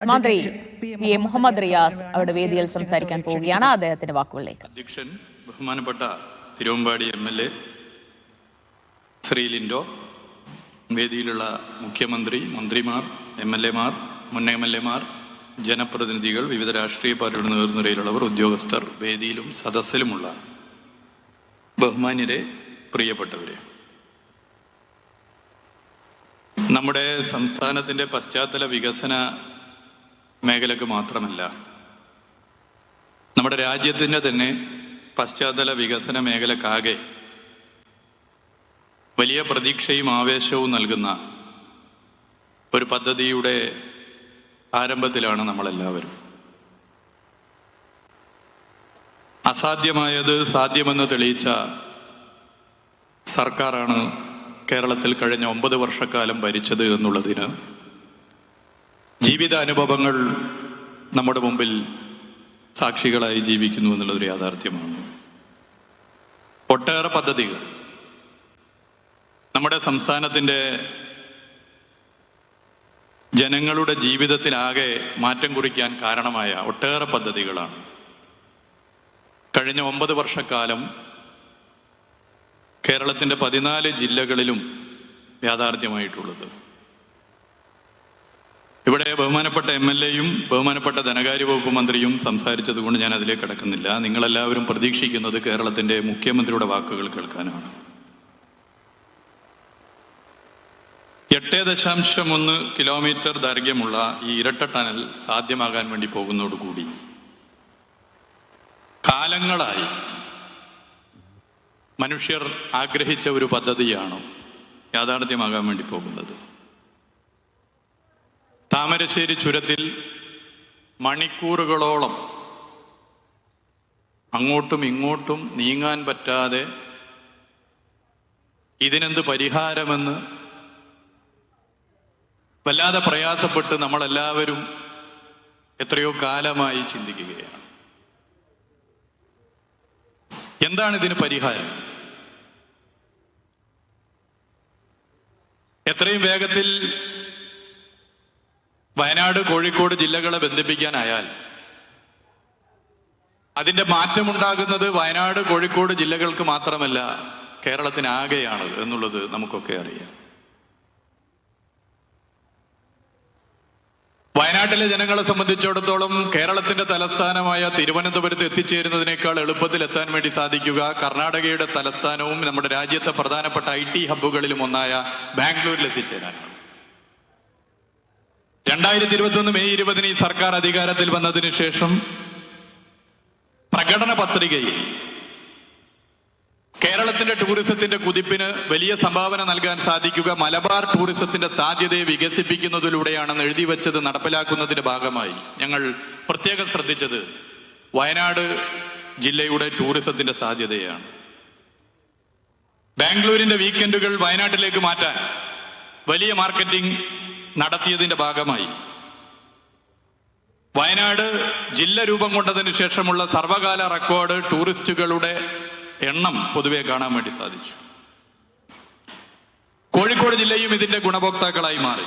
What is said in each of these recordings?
മന്ത്രി P A Muhammad Riyas അവിടെ വേദിയിൽ സംസാരിക്കാൻ പോവുകയാണ് അദ്ദേഹത്തിന്റെ വാക്കുകളിലേക്ക്. അധ്യക്ഷൻ ബഹുമാനപ്പെട്ട Thiruvambady M L A Shri Lindo വേദിയിലുള്ള മുഖ്യമന്ത്രി മന്ത്രിമാർ എം എൽ എമാർ മുൻ എം എൽ എമാർ ജനപ്രതിനിധികൾ വിവിധ രാഷ്ട്രീയ പാർട്ടിയുടെ നേതൃനിരയിലുള്ളവർ ഉദ്യോഗസ്ഥർ വേദിയിലും സദസ്സിലുമുള്ള ബഹുമാന്യരെ പ്രിയപ്പെട്ടവരെ. നമ്മുടെ സംസ്ഥാനത്തിന്റെ പശ്ചാത്തല വികസന മേഖലക്ക് മാത്രമല്ല നമ്മുടെ രാജ്യത്തിന്റെ തന്നെ പശ്ചാത്തല വികസന മേഖലക്കാകെ വലിയ പ്രതീക്ഷയും ആവേശവും നൽകുന്ന ഒരു പദ്ധതിയുടെ ആരംഭത്തിലാണ് നമ്മളെല്ലാവരും. അസാധ്യമായത് സാധ്യമെന്ന് തെളിയിച്ച സർക്കാരാണ് കേരളത്തിൽ കഴിഞ്ഞ ഒമ്പത് വർഷക്കാലം ഭരിച്ചത് എന്നുള്ളതിന് ജീവിതാനുഭവങ്ങൾ നമ്മുടെ മുമ്പിൽ സാക്ഷികളായി ജീവിക്കുന്നു എന്നുള്ളൊരു യാഥാർത്ഥ്യമാണ്. ഒട്ടേറെ പദ്ധതികൾ. നമ്മുടെ സംസ്ഥാനത്തിന്റെ ജനങ്ങളുടെ ജീവിതത്തിനാകെ മാറ്റം കുറിക്കാൻ കാരണമായ ഒട്ടേറെ പദ്ധതികളാണ്. കഴിഞ്ഞ ഒമ്പത് വർഷക്കാലം കേരളത്തിന്റെ പതിനാല് ജില്ലകളിലും യാഥാർത്ഥ്യമായിട്ടുള്ളത്. ഇവിടെ ബഹുമാനപ്പെട്ട എം എൽ എയും ബഹുമാനപ്പെട്ട ധനകാര്യ വകുപ്പ് മന്ത്രിയും സംസാരിച്ചത് കൊണ്ട് ഞാൻ അതിലേക്ക് കടക്കുന്നില്ല. നിങ്ങളെല്ലാവരും പ്രതീക്ഷിക്കുന്നത് കേരളത്തിന്റെ മുഖ്യമന്ത്രിയുടെ വാക്കുകൾ കേൾക്കാനാണ്. എട്ട് ദശാംശം ഒന്ന് കിലോമീറ്റർ ദൈർഘ്യമുള്ള ഈ ഇരട്ട ടണൽ സാധ്യമാകാൻ വേണ്ടി പോകുന്നതോടുകൂടി കാലങ്ങളായി മനുഷ്യർ ആഗ്രഹിച്ച ഒരു പദ്ധതിയാണ് യാഥാർത്ഥ്യമാകാൻ വേണ്ടി പോകുന്നത്. താമരശ്ശേരി ചുരത്തിൽ മണിക്കൂറുകളോളം അങ്ങോട്ടും ഇങ്ങോട്ടും നീങ്ങാൻ പറ്റാതെ ഇതിനെന്ത് പരിഹാരമെന്ന് വല്ലാതെ പ്രയാസപ്പെട്ട് നമ്മളെല്ലാവരും എത്രയോ കാലമായി ചിന്തിക്കുകയാണ്. എന്താണ് ഇതിന് പരിഹാരം? എത്രയും വേഗത്തിൽ വയനാട് കോഴിക്കോട് ജില്ലകളെ ബന്ധിപ്പിക്കാനായാൽ അതിന്റെ മാറ്റമുണ്ടാകുന്നത് വയനാട് കോഴിക്കോട് ജില്ലകൾക്ക് മാത്രമല്ല കേരളത്തിനാകെയാണ് എന്നുള്ളത് നമുക്കൊക്കെ അറിയാം. വയനാട്ടിലെ ജനങ്ങളെ സംബന്ധിച്ചിടത്തോളം കേരളത്തിന്റെ തലസ്ഥാനമായ തിരുവനന്തപുരത്ത് എത്തിച്ചേരുന്നതിനേക്കാൾ എളുപ്പത്തിൽ എത്താൻ വേണ്ടി സാധിക്കുക. കർണാടകയുടെ തലസ്ഥാനവും നമ്മുടെ രാജ്യത്തെ പ്രധാനപ്പെട്ട ഐ ടി ഹബ്ബുകളിലും ഒന്നായ ബാംഗ്ലൂരിൽ എത്തിച്ചേരാനാണ്. രണ്ടായിരത്തി ഇരുപത്തൊന്ന് മെയ് ഇരുപതിന് ഈ സർക്കാർ അധികാരത്തിൽ വന്നതിന് ശേഷം പ്രകടന പത്രികയിൽ കേരളത്തിന്റെ ടൂറിസത്തിന്റെ കുതിപ്പിന് വലിയ സംഭാവന നൽകാൻ സാധിക്കുക മലബാർ ടൂറിസത്തിന്റെ സാധ്യതയെ വികസിപ്പിക്കുന്നതിലൂടെയാണെന്ന് എഴുതി വെച്ചത് നടപ്പിലാക്കുന്നതിന്റെ ഭാഗമായി. ഞങ്ങൾ പ്രത്യേകം ശ്രദ്ധിച്ചത് വയനാട് ജില്ലയുടെ ടൂറിസത്തിന്റെ സാധ്യതയാണ്. ബാംഗ്ലൂരിന്റെ വീക്കെൻഡുകൾ വയനാട്ടിലേക്ക് മാറ്റാൻ വലിയ മാർക്കറ്റിംഗ് നടത്തിയതിന്റെ ഭാഗമായി. വയനാട് ജില്ല രൂപം കൊണ്ടതിന് ശേഷമുള്ള സർവകാല റെക്കോർഡ് ടൂറിസ്റ്റുകളുടെ എണ്ണം പൊതുവെ കാണാൻ വേണ്ടി സാധിച്ചു. കോഴിക്കോട് ജില്ലയും ഇതിന്റെ ഗുണഭോക്താക്കളായി മാറി.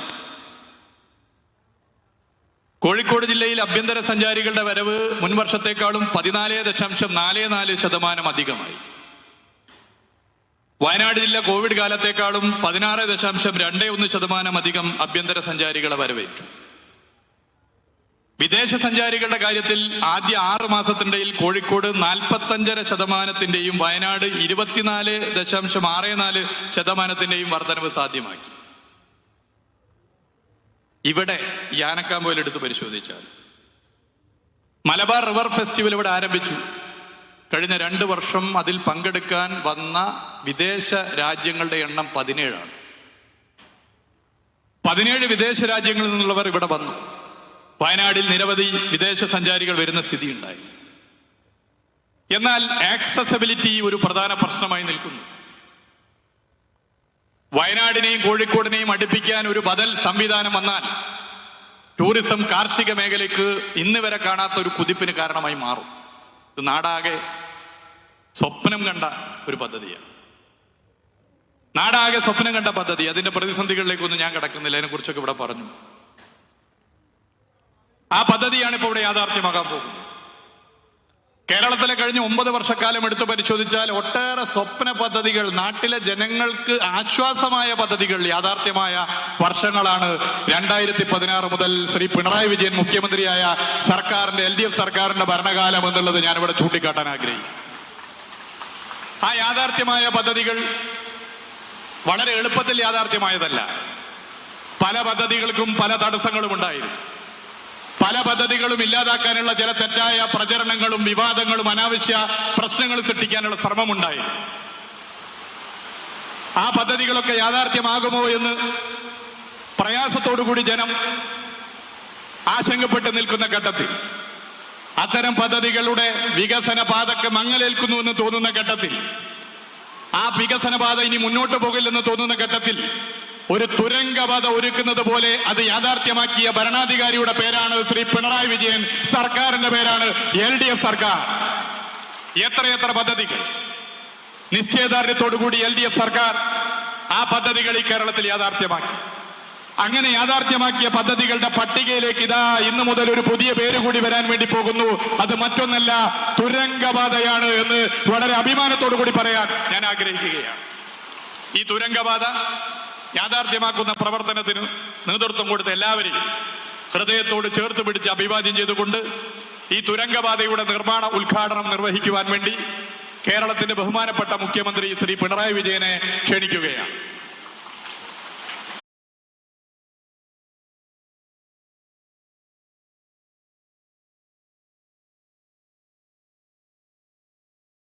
കോഴിക്കോട് ജില്ലയിൽ ആഭ്യന്തര സഞ്ചാരികളുടെ വരവ് മുൻവർഷത്തെക്കാളും പതിനാല് ദശാംശം നാല് നാല് ശതമാനം അധികമായി. വയനാട് ജില്ല കോവിഡ് കാലത്തേക്കാളും പതിനാറ് ദശാംശം രണ്ടേ ഒന്ന് ശതമാനം അധികം ആഭ്യന്തര സഞ്ചാരികളെ വരവേറ്റു. വിദേശ സഞ്ചാരികളുടെ കാര്യത്തിൽ ആദ്യ ആറ് മാസത്തിനിടയിൽ കോഴിക്കോട് നാൽപ്പത്തഞ്ചര ശതമാനത്തിന്റെയും വയനാട് ഇരുപത്തിനാല് ദശാംശം ആറ് നാല് ശതമാനത്തിന്റെയും വർധനവ് സാധ്യമാക്കി. ഇവിടെ യാനക്കാമ്പോയിൽ എടുത്ത് പരിശോധിച്ചാൽ. മലബാർ റിവർ ഫെസ്റ്റിവൽ ഇവിടെ ആരംഭിച്ചു. കഴിഞ്ഞ രണ്ട് വർഷം അതിൽ പങ്കെടുക്കാൻ വന്ന വിദേശ രാജ്യങ്ങളുടെ എണ്ണം പതിനേഴാണ്. പതിനേഴ് വിദേശ രാജ്യങ്ങളിൽ നിന്നുള്ളവർ ഇവിടെ വന്നു. വയനാടിൽ നിരവധി വിദേശ സഞ്ചാരികൾ വരുന്ന സ്ഥിതി ഉണ്ടായി എന്നാൽ ആക്സസബിലിറ്റി ഒരു പ്രധാന പ്രശ്നമായി നിൽക്കുന്നു. വയനാടിനെയും കോഴിക്കോടിനെയും അടുപ്പിക്കാൻ ഒരു ബദൽ സംവിധാനം വന്നാൽ ടൂറിസം കാർഷിക മേഖലയ്ക്ക് ഇന്ന് വരെ കാണാത്ത ഒരു കുതിപ്പിന് കാരണമായി മാറും. ഇത് നാടാകെ സ്വപ്നം കണ്ട ഒരു പദ്ധതിയാണ്. നാടാകെ സ്വപ്നം കണ്ട പദ്ധതി. അതിന്റെ പ്രതിസന്ധികളിലേക്കൊന്നും ഞാൻ കിടക്കുന്നില്ല. അതിനെക്കുറിച്ചൊക്കെ ഇവിടെ പറഞ്ഞു. ആ പദ്ധതിയാണ് ഇപ്പോൾ ഇവിടെ യാഥാർത്ഥ്യമാകാൻ പോകുന്നത്. കേരളത്തിലെ കഴിഞ്ഞ ഒമ്പത് വർഷക്കാലം എടുത്തു പരിശോധിച്ചാൽ ഒട്ടേറെ സ്വപ്ന പദ്ധതികൾ നാട്ടിലെ ജനങ്ങൾക്ക് ആശ്വാസമായ പദ്ധതികൾ യാഥാർത്ഥ്യമായ വർഷങ്ങളാണ്. രണ്ടായിരത്തി പതിനാറ് മുതൽ ശ്രീ പിണറായി വിജയൻ മുഖ്യമന്ത്രിയായ സർക്കാരിന്റെ എൽ സർക്കാരിന്റെ ഭരണകാലം എന്നുള്ളത് ഞാനിവിടെ ചൂണ്ടിക്കാട്ടാൻ ആഗ്രഹിക്കും ആ യാഥാർത്ഥ്യമായ പദ്ധതികൾ വളരെ എളുപ്പത്തിൽ യാഥാർത്ഥ്യമായതല്ല. പല പദ്ധതികൾക്കും പല തടസ്സങ്ങളും ഉണ്ടായിരുന്നു. പല പദ്ധതികളും ഇല്ലാതാക്കാനുള്ള ചില തെറ്റായ പ്രചരണങ്ങളും വിവാദങ്ങളും അനാവശ്യ പ്രശ്നങ്ങൾ സൃഷ്ടിക്കാനുള്ള ശ്രമമുണ്ടായി. ആ പദ്ധതികളൊക്കെ യാഥാർത്ഥ്യമാകുമോ എന്ന് പ്രയാസത്തോടു കൂടി ജനം ആശങ്കപ്പെട്ട് നിൽക്കുന്ന ഘട്ടത്തിൽ അത്തരം പദ്ധതികളുടെ വികസന പാതക്ക് മങ്ങലേൽക്കുന്നു എന്ന് തോന്നുന്ന ഘട്ടത്തിൽ ആ വികസന പാത ഇനി മുന്നോട്ട് പോകില്ലെന്ന് തോന്നുന്ന ഘട്ടത്തിൽ ഒരു തുരങ്കപാത ഒരുക്കുന്നത് പോലെ അത് യാഥാർത്ഥ്യമാക്കിയ ഭരണാധികാരിയുടെ പേരാണ് ശ്രീ പിണറായി വിജയൻ. സർക്കാരിന്റെ പേരാണ് എൽ ഡി എഫ് സർക്കാർ. എത്രയെത്ര പദ്ധതികൾ? നിശ്ചയദാർഢ്യത്തോടുകൂടി എൽ ഡി എഫ് സർക്കാർ ആ പദ്ധതികൾ ഈ കേരളത്തിൽ യാഥാർത്ഥ്യമാക്കി. അങ്ങനെ യാഥാർത്ഥ്യമാക്കിയ പദ്ധതികളുടെ പട്ടികയിലേക്ക് ഇതാ ഇന്ന് മുതൽ ഒരു പുതിയ പേര് കൂടി വരാൻ വേണ്ടി പോകുന്നു. അത് മറ്റൊന്നല്ല തുരങ്കപാതയാണ് എന്ന് വളരെ അഭിമാനത്തോടു കൂടി പറയാൻ ഞാൻ ആഗ്രഹിക്കുകയാണ്. ഈ തുരങ്കപാത യാഥാർത്ഥ്യമാക്കുന്ന പ്രവർത്തനത്തിന് നേതൃത്വം കൊടുത്ത എല്ലാവരെയും ഹൃദയത്തോട് ചേർത്ത് പിടിച്ച് അഭിവാദ്യം ചെയ്തുകൊണ്ട് ഈ തുരങ്കപാതയുടെ നിർമ്മാണ ഉദ്ഘാടനം നിർവഹിക്കുവാൻ വേണ്ടി കേരളത്തിന്റെ ബഹുമാനപ്പെട്ട മുഖ്യമന്ത്രി ശ്രീ പിണറായി വിജയനെ ക്ഷണിക്കുകയാണ്.